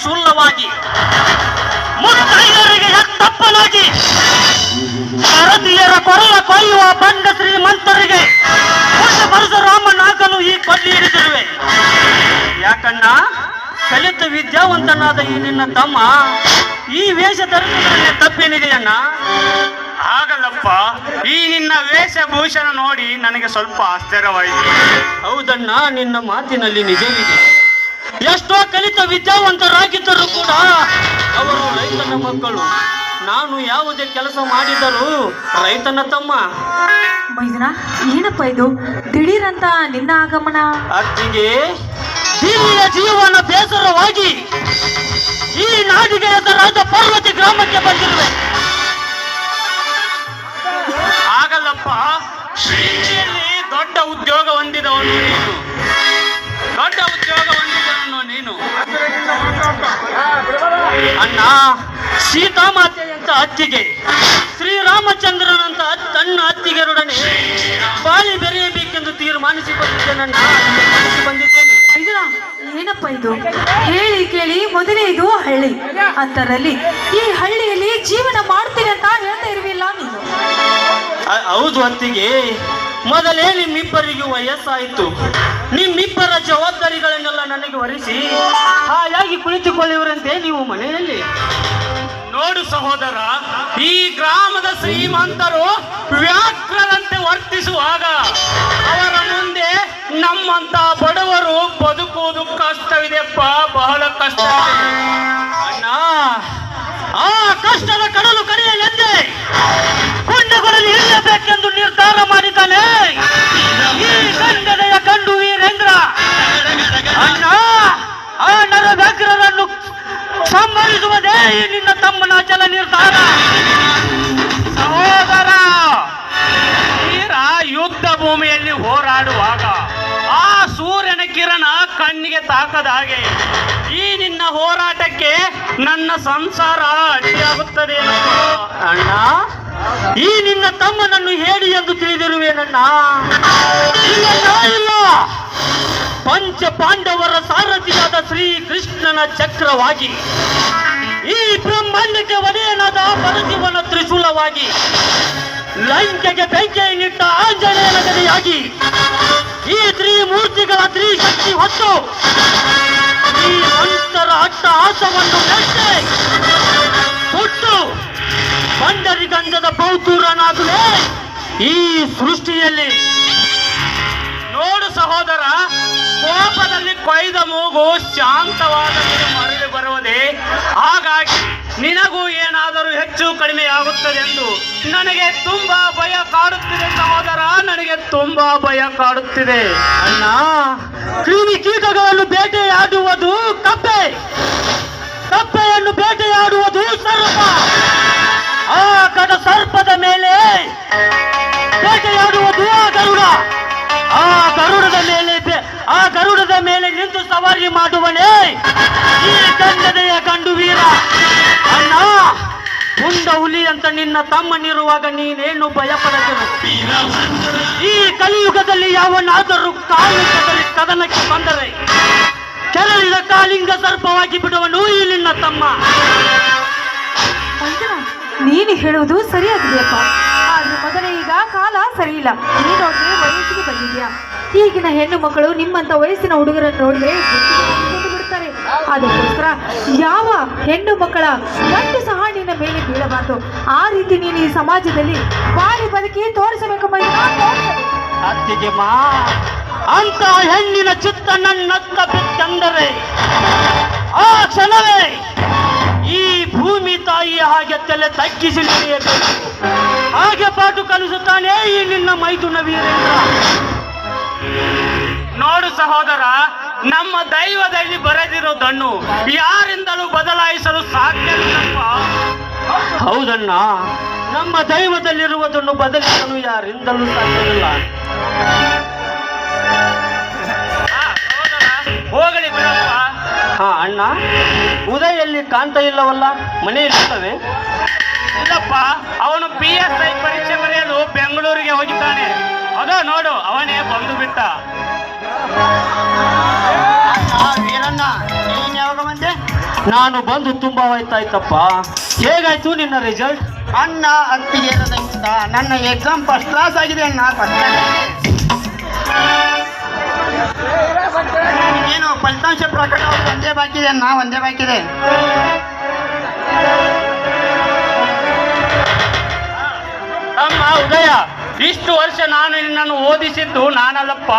ತ್ರಿಶೂಲವಾಗಿ ಮುತ್ತೈದರಿಗೆ ಎತ್ತಪ್ಪನಾಗಿ ಭಾರತೀಯರ ಕೊರಲ ಕೊಯ್ಯುವ ಬಂಡ ಶ್ರೀಮಂತರಿಗೆ ಪರಶುರಾಮನಾಗಲು ಈ ಕೊಲ್ಲಿ ಹಿಡಿದಿರುವೆ. ಯಾಕಣ್ಣ? ಕಲಿತ ವಿದ್ಯಾವಂತನಾದ ಈ ನಿನ್ನ ತಮ್ಮ ಈ ವೇಷ ಧರಿಸಿದ್ರೆ ತಪ್ಪೇನಿದೆಯಣ್ಣ? ಆಗಲ್ಲಪ್ಪ ಈ ನಿನ್ನ ವೇಷಭೂಷಣ ನೋಡಿ ನನಗೆ ಸ್ವಲ್ಪ ಆಶ್ಚರ್ಯವಾಯಿತು. ಹೌದಣ್ಣ ನಿನ್ನ ಮಾತಿನಲ್ಲಿ ನಿಜವಿದೆ. ಎಷ್ಟೋ ಕಲಿತ ವಿದ್ಯಾವಂತರಾಗಿದ್ದರೂ ಕೂಡ ಅವರು ರೈತನ ಮಕ್ಕಳು. ನಾನು ಯಾವುದೇ ಕೆಲಸ ಮಾಡಿದರೂ ರೈತನ ತಮ್ಮ. ಮೈದನ ಏನಪ್ಪ ಇದು? ದಿಢೀರಂತ ನಿನ್ನ ಆಗಮನ? ಅತ್ತಿಗೆ ದಿಲ್ಲಿಯ ಜೀವನ ಬೇಸರವಾಗಿ ಈ ನಾಡಿಗೆ ಹೆಸರಾದ ಪರ್ವತಿ ಗ್ರಾಮಕ್ಕೆ ಬಂದಿರುವೆ. ಆಗಲ್ಲಪ್ಪ. ದೊಡ್ಡ ಉದ್ಯೋಗ ಹೊಂದಿದವನು ನೀನು. ದೊಡ್ಡ ಉದ್ಯೋಗ ನೀನು? ಅಣ್ಣ ಸೀತಾಮಾತೆಯಂತ ಅತ್ತಿಗೆ ಶ್ರೀರಾಮಚಂದ್ರನಂತ ತನ್ನ ಅತ್ತಿಗೆರೊಡನೆ ಬಾಳಿ ಬೆರೆಯಬೇಕೆಂದು ತೀರ್ಮಾನಿಸಿಕೊಂಡಿದ್ದೇನಣ್ಣ ತೀರ್ಮಾನಿಸಿ ಬಂದಿದ್ದೇನೆ. ಮೈದನ ಏನಪ್ಪ ಇದು? ಹೇಳಿ ಕೇಳಿ ಮೊದಲೇ ಇದು ಹಳ್ಳಿ. ಅಂತರಲ್ಲಿ ಈ ಹಳ್ಳಿಯಲ್ಲಿ ಜೀವನ ಮಾಡ್ತೀನಿ ಅಂತ ಹೇಳ್ತಾ ಇರುವಿಲ್ಲ ನೀನು? ಹೌದು ಅತ್ತಿಗೆ ಮೊದಲೇ ನಿಮ್ಮಿಬ್ಬರಿಗೂ ವಯಸ್ಸಾಯಿತು. ನಿಮ್ಮಿಬ್ಬರ ಜವಾಬ್ದಾರಿಗಳನ್ನೆಲ್ಲ ನನಗೆ ವರಿಸಿ, ಹಾಯಾಗಿ ಕುಳಿತುಕೊಳ್ಳುವರಂತೆ ನೀವು ಮನೆಯಲ್ಲಿ. ನೋಡು ಸಹೋದರ, ಈ ಗ್ರಾಮದ ಶ್ರೀಮಂತರು ವ್ಯಾಕ್ರರಂತೆ ವರ್ತಿಸುವಾಗ ಅವರ ಮುಂದೆ ನಮ್ಮಂತ ಬಡವರು ಬದುಕುವುದು ಕಷ್ಟವಿದೆಪ್ಪ, ಬಹಳ ಕಷ್ಟವಿದೆ ಇಳಿಯಬೇಕೆಂದು ನಿರ್ಧಾರ ಮಾಡಿದ್ದಾನೆ. ಈ ಗಂಡನೆಯ ಕಂಡು ವೀರೇಂದ್ರ. ಅಣ್ಣ ಆ ನರವ್ಯಗ್ರರನ್ನು ಸಂಹರಿಸುವುದೇ ಈ ನಿನ್ನ ತಮ್ಮನ ಜಲ ನಿರ್ಧಾರ. ಸಹೋದರ, ವೀರ ಯುದ್ಧ ಭೂಮಿಯಲ್ಲಿ ಹೋರಾಡುವಾಗ ಆ ಸೂರ್ಯನ ಕಿರಣ ಕಣ್ಣಿಗೆ ತಾಕದ ಹಾಗೆ ಈ ನಿನ್ನ ಹೋರಾಟಕ್ಕೆ ನನ್ನ ಸಂಸಾರ ಅಡ್ಡಿಯಾಗುತ್ತದೆ? ಅಣ್ಣ ಈ ನಿನ್ನ ತಮ್ಮನನ್ನು ಹೇಳಿ ಎಂದು ತಿಳಿದಿರುವೇನಣ್ಣ ನನ್ನ. ಇಲ್ಲ ಪಂಚ ಪಾಂಡವರ ಸಾರಥಿಯಾದ ಶ್ರೀ ಕೃಷ್ಣನ ಚಕ್ರವಾಗಿ, ಈ ಬ್ರಹ್ಮಾಂಡಕ್ಕೆ ಒಡೆಯನಾದ ಪರಶಿವನ ತ್ರಿಶೂಲವಾಗಿ, ಲಂಕೆಗೆ ಬೆಂಕಿಯನ್ನಿಟ್ಟ ಆಂಜನೇಯನ ನಗರಿಯಾಗಿ, ಈ ತ್ರಿಮೂರ್ತಿಗಳ ತ್ರಿಶಕ್ತಿ ಹೊತ್ತು ಈ ಮಂತರ ಅಟ್ಟ ಆಸವನ್ನು ಮೆಚ್ಚೆ ಬೌತೂರನಾಗುವೆ ಈ ಸೃಷ್ಟಿಯಲ್ಲಿ. ನೋಡು ಸಹೋದರ, ಕೋಪದಲ್ಲಿ ಕೊಯ್ದ ಮೂಗು ಶಾಂತವಾದ ಮರಳಿ ಬರುವುದೇ. ಹಾಗಾಗಿ ನಿನಗೂ ಏನಾದರೂ ಹೆಚ್ಚು ಕಡಿಮೆ ಆಗುತ್ತದೆ ಎಂದು ನನಗೆ ತುಂಬಾ ಭಯ ಕಾಡುತ್ತಿದೆ ಸಹೋದರ, ನನಗೆ ತುಂಬಾ ಭಯ ಕಾಡುತ್ತಿದೆ. ಅಣ್ಣ, ಕ್ರಿಮಿ ಕೀಟಗಳನ್ನು ಬೇಟೆಯಾಡುವುದು ಕಪ್ಪೆ. ಕಪ್ಪೆಯನ್ನು ಬೇಟೆಯಾಡುವುದು ಸರ್ಪ. ಆ ಕಡ ಸರ್ಪದ ಮೇಲೆ ಬೇಟೆಯಾಡುವುದು ಆ ಗರುಡ. ಆ ಗರುಡದ ಮೇಲೆ ಆ ಗರುಡದ ಮೇಲೆ ನಿಂತು ಸವಾರಿ ಮಾಡುವನೇ ಈ ಕನ್ನಡೆಯ ಕಂಡು ವೀರ. ಅಣ್ಣ, ಹುಂಡ ಹುಲಿ ಅಂತ ನಿನ್ನ ತಮ್ಮನಿರುವಾಗ ನೀನೇನು ಭಯಪಡದಿರು. ಈ ಕಲಿಯುಗದಲ್ಲಿ ಯಾವನಾದರೂ ಕಾಲಿಂಗದಲ್ಲಿ ಕದನಕ್ಕೆ ಬಂದರೆ ಕೆರಳಿದ ಕಾಲಿಂಗ ಸರ್ಪವಾಗಿ ಬಿಡುವನು ಈ ನಿನ್ನ ತಮ್ಮ. ನೀನು ಹೇಳುವುದು ಸರಿಯಾಗಿದೆಯಪ್ಪ ಆದ್ರೆ ಮೊದಲೇ ಈಗ ಕಾಲ ಸರಿಯಿಲ್ಲ. ನೀನೊಬ್ಬನೇ ವಯಸ್ಸಿಗೆ ಬಂದಿದ್ಯಾ? ಈಗಿನ ಹೆಣ್ಣು ಮಕ್ಕಳು ನಿಮ್ಮಂತ ವಯಸ್ಸಿನ ಹುಡುಗರನ್ನು ನೋಡಿದ್ರೆ ಅದಕ್ಕೋಸ್ಕರ ಯಾವ ಹೆಣ್ಣು ಮಕ್ಕಳ ಗಂಟು ಸಹ ನಿನ್ನ ಮೇಲೆ ಬೀಳಬಾರದು. ಆ ರೀತಿ ನೀನು ಈ ಸಮಾಜದಲ್ಲಿ ಬಾಳಿ ಬದುಕಿ ತೋರಿಸಬೇಕು. ಅತ್ತಿಗೆ ಮಾ. ಅಂತ ಹೆಣ್ಣಿನ ಚಿತ್ತ ನನ್ನತ್ತ ಬಿತ್ತಂದರೆ ಆ ಕ್ಷಣವೇ ಹಾಗೆ ತಲೆ ತಗ್ಗಿಸಿ ನಡೆಯಬೇಕು. ಹಾಗೆ ಪಾಠ ಕಲಿಸುತ್ತಾನೆ ಈ ನಿನ್ನ ಮೈದುನ ವೀರೇಂದ್ರ. ನೋಡು ಸಹೋದರ, ನಮ್ಮ ದೈವದಲ್ಲಿ ಬರೆದಿರೋದನ್ನು ಯಾರಿಂದಲೂ ಬದಲಾಯಿಸಲು ಸಾಧ್ಯವಿಲ್ಲಪ್ಪ ಹೌದಣ್ಣ, ನಮ್ಮ ದೈವದಲ್ಲಿರುವುದನ್ನು ಬದಲಿಸಲು ಯಾರಿಂದಲೂ ಸಾಧ್ಯವಿಲ್ಲ ಹಾ ಅಣ್ಣ. ಉದಯಲ್ಲಿ ಕಾಣ್ತಾ ಇಲ್ಲವಲ್ಲ ಮನೆಯಲ್ಲಿಲ್ಲವೇ ಇಲ್ಲಪ್ಪ ಅವನು ಪಿ ಎಸ್ ಐ ಪರೀಕ್ಷೆ ಬರೆಯಲು ಬೆಂಗಳೂರಿಗೆ ಹೋಗಿದ್ದಾನೆ. ಅದ ನೋಡು ಅವನೇ ಬಂದು ಬಿಟ್ಟ. ವೀರಣ್ಣ ನೀನ್ ಯಾವಾಗ ಬಂದೆ? ನಾನು ಬಂದು ತುಂಬಾ ಆಯ್ತಾಯ್ತಪ್ಪ ಹೇಗಾಯ್ತು ನಿನ್ನ ರಿಸಲ್ಟ್ ಅಣ್ಣ ಅತ್ತಿಗೆ ಇರೋದ್ರಿಂದ ನನ್ನ ಎಕ್ಸಾಮ್ ಫಸ್ಟ್ ಕ್ಲಾಸ್ ಆಗಿದೆ ಅಣ್ಣ ಏನು ಫಲಿತಾಂಶ ಪ್ರಕಟ ಒಂದೇ ಬಾಕಿ ಇದೆ ನಾ ಒಂದೇ ಬಾಕಿ ಇದೆ ತಮ್ಮ ಉದಯ, ಇಷ್ಟು ವರ್ಷ ನಾನು ನಿನ್ನನ್ನು ಓದಿಸಿದ್ದು ನಾನಲ್ಲಪ್ಪ,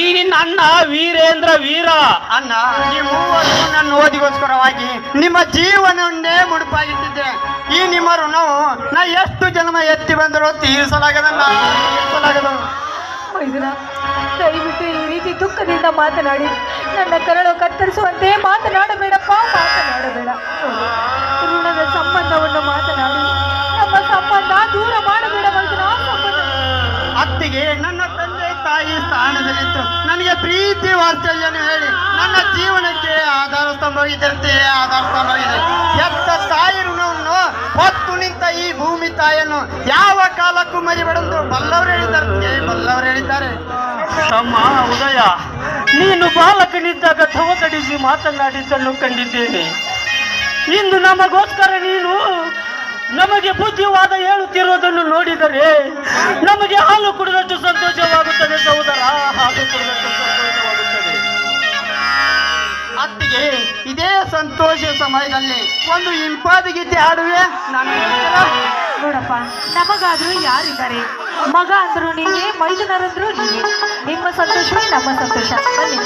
ಈ ನಿನ್ನ ಅಣ್ಣ ವೀರೇಂದ್ರ ವೀರ. ಅಣ್ಣ, ನೀವು ನನ್ನ ಓದಿಗೋಸ್ಕರವಾಗಿ ನಿಮ್ಮ ಜೀವನವನ್ನೇ ಮುಡುಪಾಗಿಟ್ಟಿದ್ದೆ. ಈ ನಿಮ್ಮ ಋಣವು ನಾ ಎಷ್ಟು ಜನ್ಮ ಎತ್ತಿ ಬಂದರೂ ನಾನು ತೀರಿಸಲಾಗದು. ದಯವಿಟ್ಟು ಈ ರೀತಿ ದುಃಖದಿಂದ ಮಾತನಾಡಿ. ನನ್ನ ಕರಳು ಕತ್ತರಿಸುವಂತೆ ಮಾತನಾಡಬೇಡಪ್ಪ, ಮಾತನಾಡಬೇಡ. ಋಣದ ಸಂಬಂಧವನ್ನು ಮಾತನಾಡಿ. ನಮ್ಮ ಸಂಬಂಧ ದೂರ ಮಾಡಬೇಡ ಅತ್ತಿಗೆ ನನ್ನ ತಂದೆ ತಾಯಿ ಸ್ಥಾನದಲ್ಲಿತ್ತು ನನಗೆ ಪ್ರೀತಿ ವಾತ್ಸಲ್ಯನು ಹೇಳಿ, ನನ್ನ ಜೀವನಕ್ಕೆ ಆಧಾರ ಸ್ತಂಭವಿದ್ದಂತೆ ಆಧಾರ ಸ್ತಂಭವಿದೆ. ಎತ್ತ ತಾಯಿ ಹೊತ್ತು ನಿಂತ ಈ ಭೂಮಿ ತಾಯನ್ನು ಯಾವ ಕಾಲಕ್ಕೂ ಮರಿಬೇಡಂದು ಬಲ್ಲವರು ಹೇಳಿದ್ದಾರೆ. ಬಲ್ಲವರು ಹೇಳಿದ್ದಾರೆ. ತಮ್ಮ ಉದಯ ನೀನು ಬಾಲಕನಿದ್ದಾಗ ತವಕಡಿಸಿ ಮಾತನಾಡಿದ್ದನ್ನು ಕಂಡಿದ್ದೇನೆ. ಇಂದು ನಮಗೋಸ್ಕರ ನೀನು ನಮಗೆ ಬುದ್ಧಿವಾದ ಹೇಳುತ್ತಿರುವುದನ್ನು ನೋಡಿದರೆ ನಮಗೆ ಹಾಲು ಕುಡಿದಷ್ಟು ಸಂತೋಷವಾಗುತ್ತದೆ ಸಹೋದರ ಹಾಲು ಕುಡಿದಷ್ಟು ಸಂತೋಷವಾಗುತ್ತದೆ. ಅತ್ತಿಗೆ ಇದೇ ಸಂತೋಷ ಸಮಯದಲ್ಲಿ ಒಂದು ಇಂಪಾದ ಗೀತೆ ಹಾಡುವೆ. ನಾನು? ನೋಡಪ್ಪ, ನಮಗಾದ್ರೂ ಯಾರಿದ್ದಾರೆ? ಮಗ ಅಂದ್ರು ನೀವೇ ಮೈದುನರಂದ್ರು ನೀವೇ ನಿಮ್ಮ ಸಂತೋಷವೇ ನಮ್ಮ ಸಂತೋಷ. ಬನ್ನಿ